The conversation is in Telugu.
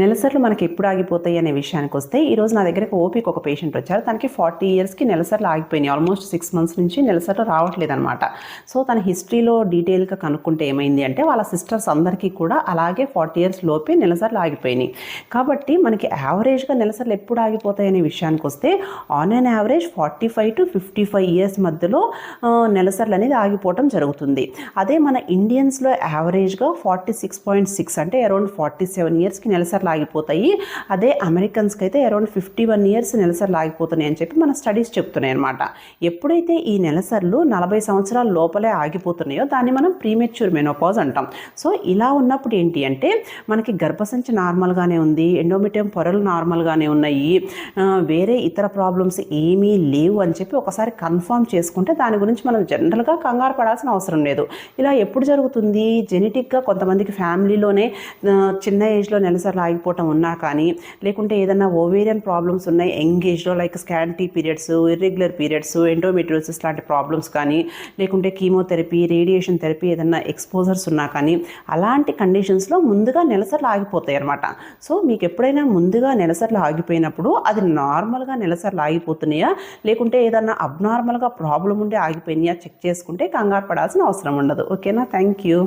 నెలసర్లు మనకి ఎప్పుడు ఆగిపోతాయి అనే విషయానికి వస్తే ఈరోజు నా దగ్గరకు ఓపిక ఒక పేషెంట్ వచ్చారు. తనకి ఫార్టీ ఇయర్స్కి నెలసర్లు ఆగిపోయినాయి. ఆల్మోస్ట్ సిక్స్ మంత్స్ నుంచి నెలసర్లు రావట్లేదు అనమాట సో తన హిస్టరీలో డీటెయిల్గా కనుక్కుంటే ఏమైంది అంటే వాళ్ళ సిస్టర్స్ అందరికీ కూడా అలాగే ఫార్టీ ఇయర్స్ లోపే నెలసర్లు ఆగిపోయినాయి. కాబట్టి మనకి యావరేజ్గా నెలసర్లు ఎప్పుడు ఆగిపోతాయి అనే విషయానికి వస్తే on an average forty five to fifty five years మధ్యలో నెలసర్లు అనేది ఆగిపోవటం జరుగుతుంది. అదే మన ఇండియన్స్లో యావరేజ్గా ఫార్టీ సిక్స్ పాయింట్ సిక్స్ అంటే అరౌండ్ ఫార్టీ సెవెన్ ఇయర్స్కి నెలసర్లు లాగిపోతాయి. అదే అమెరికన్స్కి అయితే అరౌండ్ ఫిఫ్టీ వన్ ఇయర్స్ నెలసరి ఆగిపోతున్నాయి అని చెప్పి మన స్టడీస్ చెప్తున్నాయి అనమాట ఎప్పుడైతే ఈ నెలసర్లు నలభై సంవత్సరాల లోపలే ఆగిపోతున్నాయో దాన్ని మనం ప్రీమెచ్యూర్ మెనోపాజ్ అంటాం. సో ఇలా ఉన్నప్పుడు ఏంటి అంటే మనకి గర్భసంచి నార్మల్గానే ఉంది ఎండోమిటియం పొరలు నార్మల్గానే ఉన్నాయి వేరే ఇతర ప్రాబ్లమ్స్ ఏమీ లేవు అని చెప్పి ఒకసారి కన్ఫర్మ్ చేసుకుంటే దాని గురించి మనం జనరల్గా కంగారు పడాల్సిన అవసరం లేదు. ఇలా ఎప్పుడు జరుగుతుంది? జెనెటిక్గా కొంతమందికి ఫ్యామిలీలోనే చిన్న ఏజ్లో నెలసర్లు ఆగిపోవటం ఉన్నా కానీ లేకుంటే ఏదైనా ఓవేరియన్ ప్రాబ్లమ్స్ ఉన్నాయి యంగ్ ఏజ్లో like scanty periods irregular periods endometriosis లాంటి ప్రాబ్లమ్స్ కానీ లేకుంటే కీమోథెరపీ రేడియేషన్ థెరపీ ఏదైనా ఎక్స్పోజర్స్ ఉన్నా కానీ అలాంటి కండిషన్స్లో ముందుగా నెలసర్లు ఆగిపోతాయి అనమాట సో మీకు ఎప్పుడైనా ముందుగా నెలసర్లు ఆగిపోయినప్పుడు అది నార్మల్గా నెలసర్లు ఆగిపోతున్నాయా? లేకుంటే ఏదన్నా అబ్నార్మల్గా ప్రాబ్లం ఉంటే ఆగిపోయినాయా? చెక్ చేసుకుంటే కంగారు పడాల్సిన అవసరం ఉండదు. ఓకేనా? Thank you